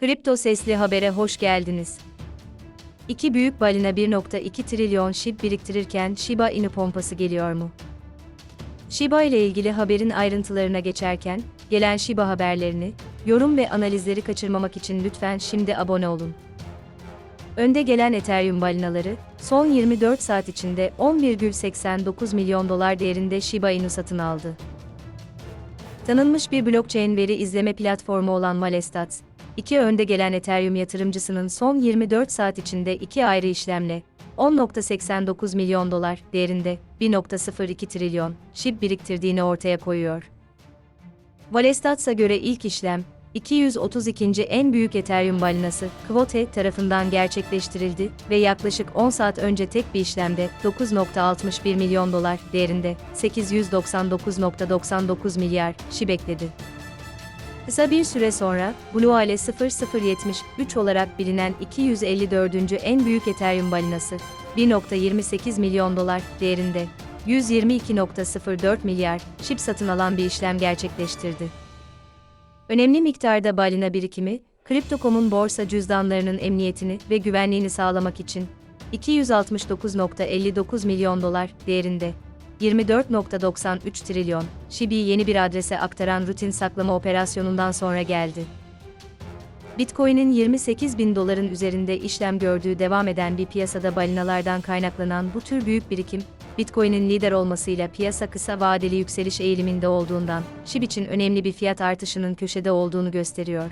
Kripto Sesli Haber'e hoş geldiniz. İki büyük balina 1.2 trilyon SHIB biriktirirken Shiba Inu pompası geliyor mu? Shiba ile ilgili haberin ayrıntılarına geçerken, gelen Shiba haberlerini, yorum ve analizleri kaçırmamak için lütfen şimdi abone olun. Önde gelen Ethereum balinaları, son 24 saat içinde 10,89 milyon dolar değerinde Shiba Inu satın aldı. Tanınmış bir blockchain veri izleme platformu olan Malestats, iki önde gelen Ethereum yatırımcısının son 24 saat içinde iki ayrı işlemle 10.89 milyon dolar değerinde 1.02 trilyon SHIB biriktirdiğini ortaya koyuyor. Valestats'a göre ilk işlem, 232. en büyük Ethereum balinası, Quote tarafından gerçekleştirildi ve yaklaşık 10 saat önce tek bir işlemde 9.61 milyon dolar değerinde 899.99 milyar SHIB ekledi. Kısa bir süre sonra, Blue Ale 0073 olarak bilinen 254. en büyük Ethereum balinası, 1.28 milyon dolar değerinde 122.04 milyar SHIB satın alan bir işlem gerçekleştirdi. Önemli miktarda balina birikimi, Crypto.com'un borsa cüzdanlarının emniyetini ve güvenliğini sağlamak için 269.59 milyon dolar değerinde 24.93 trilyon SHIB'i yeni bir adrese aktaran rutin saklama operasyonundan sonra geldi. Bitcoin'in 28 bin doların üzerinde işlem gördüğü devam eden bir piyasada balinalardan kaynaklanan bu tür büyük birikim, Bitcoin'in lider olmasıyla piyasa kısa vadeli yükseliş eğiliminde olduğundan, SHIB için önemli bir fiyat artışının köşede olduğunu gösteriyor.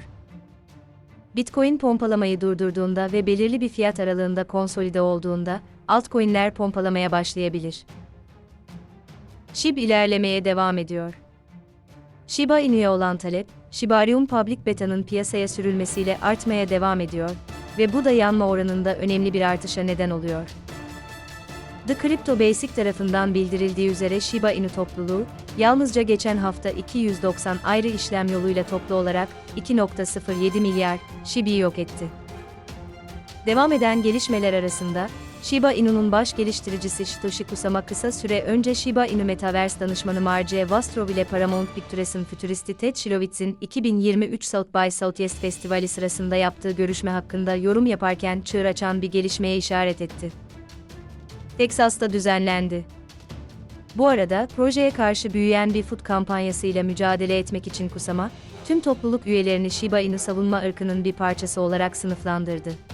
Bitcoin pompalamayı durdurduğunda ve belirli bir fiyat aralığında konsolide olduğunda, altcoin'ler pompalamaya başlayabilir. SHIB ilerlemeye devam ediyor. Shiba Inu'ya olan talep, Shibarium Public Beta'nın piyasaya sürülmesiyle artmaya devam ediyor ve bu da yanma oranında önemli bir artışa neden oluyor. The Crypto Basic tarafından bildirildiği üzere Shiba Inu topluluğu, yalnızca geçen hafta 290 ayrı işlem yoluyla toplu olarak 2.07 milyar Shibi'yi yok etti. Devam eden gelişmeler arasında, Shiba Inu'nun baş geliştiricisi Satoshi Kusama kısa süre önce Shiba Inu Metaverse danışmanı Marje Vastrov ile Paramount Pictures'ın fütüristi Ted Shirowitz'in 2023 South by Southwest Festivali sırasında yaptığı görüşme hakkında yorum yaparken çığır açan bir gelişmeye işaret etti. Texas'ta düzenlendi. Bu arada projeye karşı büyüyen bir food kampanyasıyla mücadele etmek için Kusama, tüm topluluk üyelerini Shiba Inu savunma ırkının bir parçası olarak sınıflandırdı.